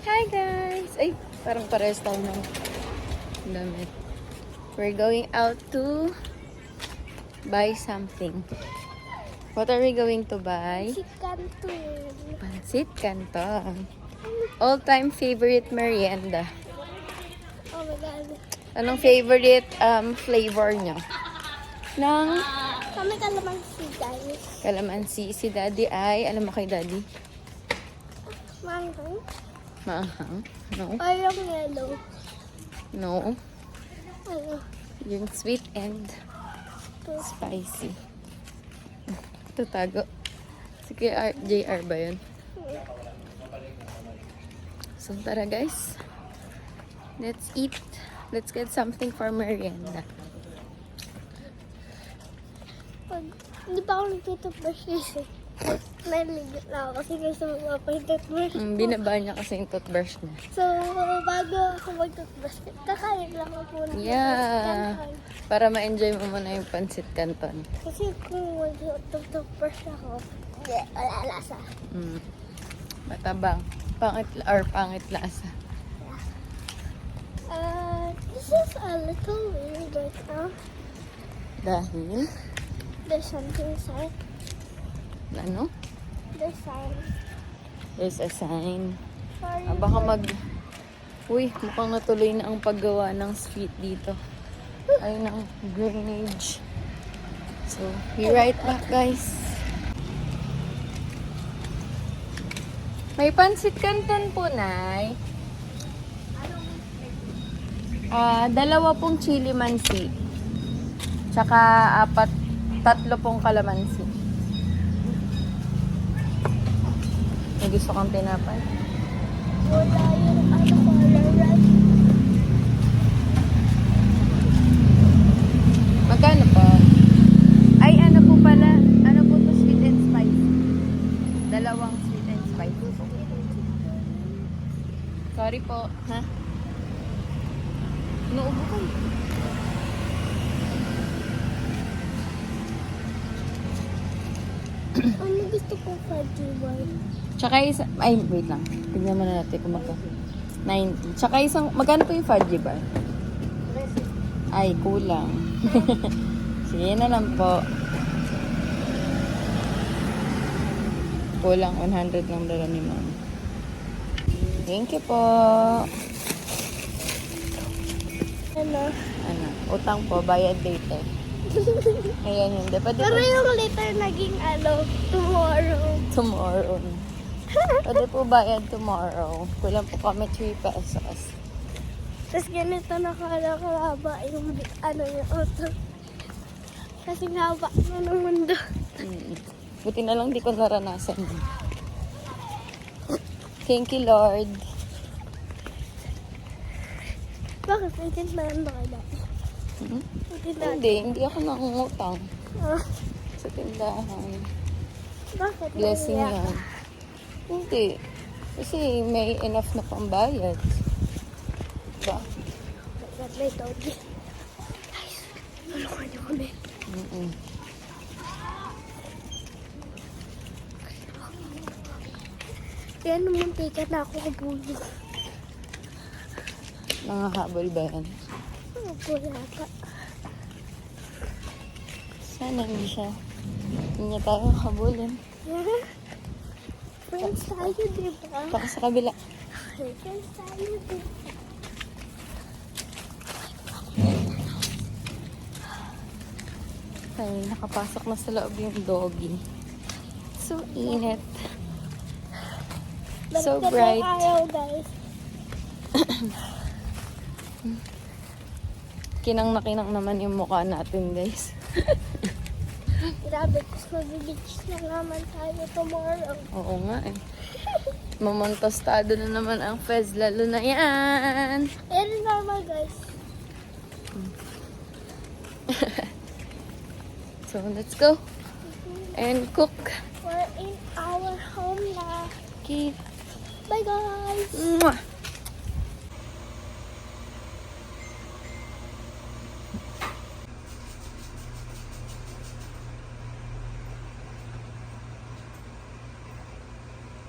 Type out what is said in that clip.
Hi guys! Ay, parang pares tayo ng damit. We're going out to buy something. What are we going to buy? Chicken twin. Pansit Canton. All-time favorite merienda. Oh my god. Anong favorite um, flavor nyo? Ng Kami kalamansi guys. kalamansi. Si daddy ay, alam mo kay daddy? Mango. Maanghang? No? Yung yellow. No. Ano? Yung sweet and spicy. Ito tago. Si KR, JR ba yun? So tara guys. Let's eat. Let's get something for merienda. Hindi pa ako nagtutubrush kasi. Naligot na ako kasi gusto mo pa yung toothbrush Mm, ko. binaba niya kasi yung toothbrush niya. So, bago ako mag-toothbrush, kakain lang ako ng Yeah. Para ma-enjoy mo muna yung pansit canton. Kasi kung mag-toothbrush ako, wala lasa. Mm. Matabang. Pangit, or pangit lasa. Uh, this is a little weird right now. Dahil, There's something inside. Ano? There's sign. There's a sign. Sorry. Ah, baka mag... Uy, mukhang natuloy na ang paggawa ng street dito. Ay, ng drainage. So, be right back, guys. May pansit canton po, Nay. Ah, dalawa pong chili mansi. Tsaka apat, tatlo pong kalamansi. May gusto kang tinapay? Wala yung ano color right? Magkano po? Ay, ano po pala? Ano po to sweet and spicy? Dalawang sweet and spicy po. Sorry po. Ha? Inuubo ko. Ano gusto ko fudgy bar? Tsaka isa... Ay, wait lang. Tignan muna natin kung magkano. 90. Tsaka isang... Magkano po yung fudgy bar? Ay, kulang. Sige na lang po. Kulang 100 lang dala ni ma'am. Thank you po. Ano? Ano, utang po, bayad later. Ngayon hindi. Pwede Pero yung later naging ano, tomorrow. tomorrow. Pwede po bayad tomorrow. Kulang po kami 3 pesos. Tapos ganito nakakalaba yung ano yung auto. Kasi haba na ng mundo. Mm. Buti na lang di ko naranasan. yun. Thank you, Lord. Bakit? May tindahan ba kayo? Hmm? Hindi, hindi ako nangungutang Ah, sa tindahan. bakit? Blessing yan. Hindi. Kasi may enough na pambayad. Diba? ka. Ba't may doggy? Guys, tulungan niyo kami. Mm-mm. Yan, muntikan na ako kabulong. Nangahabol ba yan? Po yata? Sana hindi siya. Hindi niya tayo habulin. Yeah. Friends tayo, di ba? Baka sa kabila. Friends tayo, di ba? Ay, nakapasok na sa loob yung doggy. So init. So bright. araw, guys. Kinang na kinang naman yung mukha natin, guys. Grabe, tapos mag-beach na naman tayo tomorrow. Oo nga eh. Mamantostado na naman ang Fez, lalo na yan. Yan normal, guys. So, let's go. And cook. We're in our home na. Okay. Bye, guys! Mwah!